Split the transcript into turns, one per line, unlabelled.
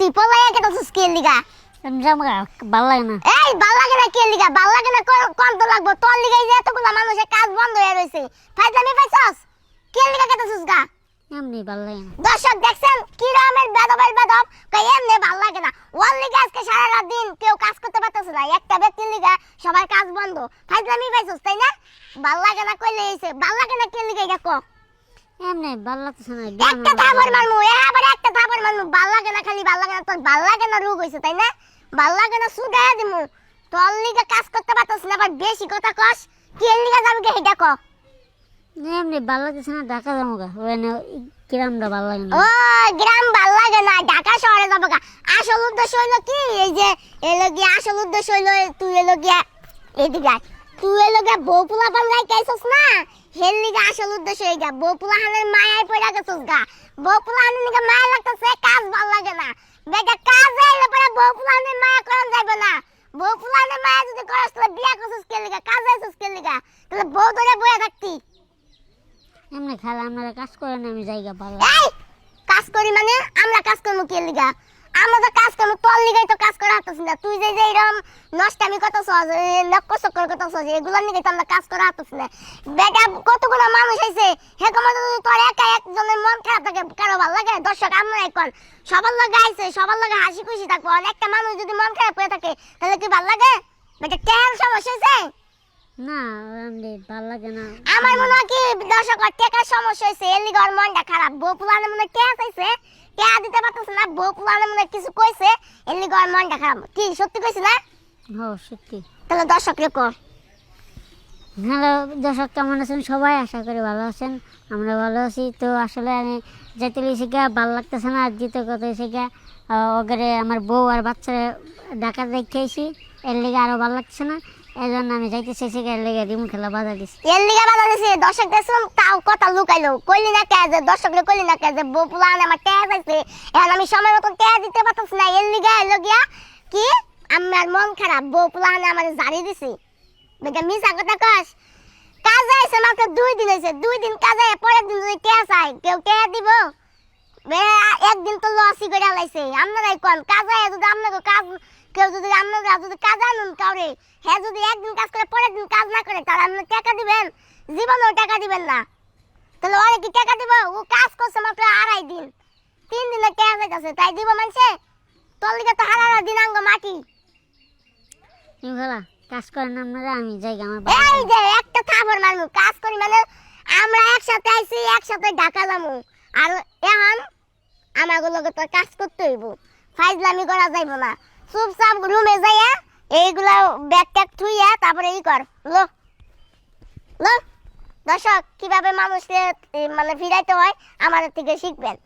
তুই পলাইয়া কেটেছিস কে লিগা
ভালো লাগে না
এই ভালো লাগে না কে লিগা ভালো লাগে না কোন- তো লাগবো তোর লিগাই যে এতগুলো মানুষের কাজ বন্ধ হয়ে রয়েছে ফাইজলামি পাইছস কে লিগা কেটেছিস গা
এমনি ভালো লাগে না
দর্শক দেখছেন কি রকমের বেদবের বেদব কই এমনি ভালো লাগে না ওর লিগে আজকে সারা রাত দিন কেউ কাজ করতে পারতেছে না একটা ব্যক্তির লিগে সবার কাজ বন্ধ ফাইজলামি পাইছস তাই না ভালো লাগে না কইলে হইছে ভালো লাগে না কে লিগে দেখো
এমনি ভালো লাগতেছে না
একটা থাপড় মারমু এবারে একটা থাপড় মারমু ভালো লাগে না খালি ভালো লাগে না তোর ভালো লাগে না রোগ হইছে তাই না? ভালো লাগে না সুগায়া দিমু। তোর লিগে কাজ করতে পারতেছ না আবার বেশি কথা কস কি এর লিগে যাবি কে? দেখো
এমনি ভালো লাগতেছে না ঢাকা যাব গা ওখানে কিরামটা ভালো লাগে না।
ও গ্রাম ভালো লাগে না ঢাকা শহরে যাব গা। আসল উদ্দেশ্য হইল কি? এই যে এলো গিয়া আসল উদ্দেশ্য হইল তুই এলো গিয়া এদিকে। তুই এলো গিয়া বউ পোলা পান গাই না? হের লিগে আসল উদ্দেশ্য হয়ে গা বউ পোলা হানের মায়ায় পড়া গেছস গা। বউ পোলা হানের লিগে মায়া লাগতেছে কাজ ভালো লাগে না। বেটা কাজ আইলে পরে বউ পোলা হানের মায়া করন যাবে না। বউ পোলা হানের মায়া যদি করস তাহলে বিয়া করছিস কে লিগা কাজ আইছস কে লিগা? তাহলে বউ ধরে বয়ে থাকতি।
এমনি খালি আপনারা কাজ করেন আমি জায়গা ভালো লাগে।
কাজ করি মানে? আমরা কাজ করব কে লিগা? আমরা তো কাজ করব হাতছিস না তুই যে যে এরকম নষ্টামি কত সহজ লক্ষ্য চক্কর কত সহজ এগুলো নিয়ে তো আমরা কাজ করা হাতছিস না বেটা, কতগুলো মানুষ আছে হে কমা তোর একা একজনের মন খারাপ থাকে কারও ভালো লাগে? দর্শক, আমরা এখন সবার লগে আইছে, সবার লগে হাসি খুশি থাকব। একটা মানুষ যদি মন খারাপ হয়ে থাকে, তাহলে কি ভালো লাগে? বেটা, কেন সমস্যা হয়েছে
না ভালো লাগে না।
আমার মনে হয় কি দর্শক টেকার সমস্যা লিগে ওর মনটা খারাপ। মনে টেয়া চাইছে টেয়া দিতে পারতেছে না মনে কিছু কইছে মনটা খারাপ। কি সত্যি কইছি না?
সত্যি।
তাহলে রেকো
হ্যালো দর্শক কেমন আছেন সবাই? আশা করি ভালো আছেন আমরা ভালো আছি। তো আসলে আমি যেতে লিখে গিয়ে ভালো লাগতেছে না আর দ্বিতীয় কথা এসে গিয়ে ওখানে আমার বউ আর বাচ্চারা ডাকা দেখেছি এর লেগে আরও ভালো লাগছে না। এই জন্য আমি এসে গিয়ে এর লেগে রিমোট খেলা বাধা দিছি।
এর লিগে বাধা দিছে, দর্শক দেখছিলাম, তাও কথা লুকাইলো। কইলি না কে যে, দর্শক রে কইলি না কে যে, বউ পুলানে আমার টেয়া চাইছে এখন আমি সময় মতন টেয়া দিতে পারতেছি না, এর লিগে এলো গিয়া কি? আমার মন খারাপ, বউ পুলানে আমার জারি দিছি। বেটা মিছা কথা কস। কাজে আইছে মাত্র দুই দিন হয়েছে দুই দিন কাজে পরের দিন যদি টেয়া চাই কেউ টেয়া দিব? একদিন তো লসই করে লাইছে। আপনারাই কোন কাজে যদি আপনাকে কাজ কেউ যদি আপনারা যদি কাজ আনুন কাউরে হ্যাঁ যদি একদিন কাজ করে পরের দিন কাজ না করে তাহলে আপনি টাকা দিবেন। জীবনেও টাকা দিবেন না। তাহলে ওরে কি টাকা দিব? ও কাজ করছে মাত্র আড়াই দিন। তিন দিনের টাকা যাইতেছে তাই দিব মানছে? তোর লিগে তো হারারা দিনাঙ্গ মাটি।
রিমোট কাজ করেন আপনারা আমি জায়গা আমার
এই যে একটা থাপড় মারমু। কাজ করি মানে আমরা একসাথে আইছি একসাথে ঢাকা যামু। আর এখন আমাগুলোকে তো কাজ করতে হইব। ফাইজলামি করা যাইব না। চুপচাপ রুমে যাইয়া এইগুলা ব্যাগ ট্যাগ থুইয়া তারপরে ই কর। লো। লো। দর্শক, কীভাবে মানুষকে মানে ফিরাইতে হয়, আমাদের থেকে শিখবেন।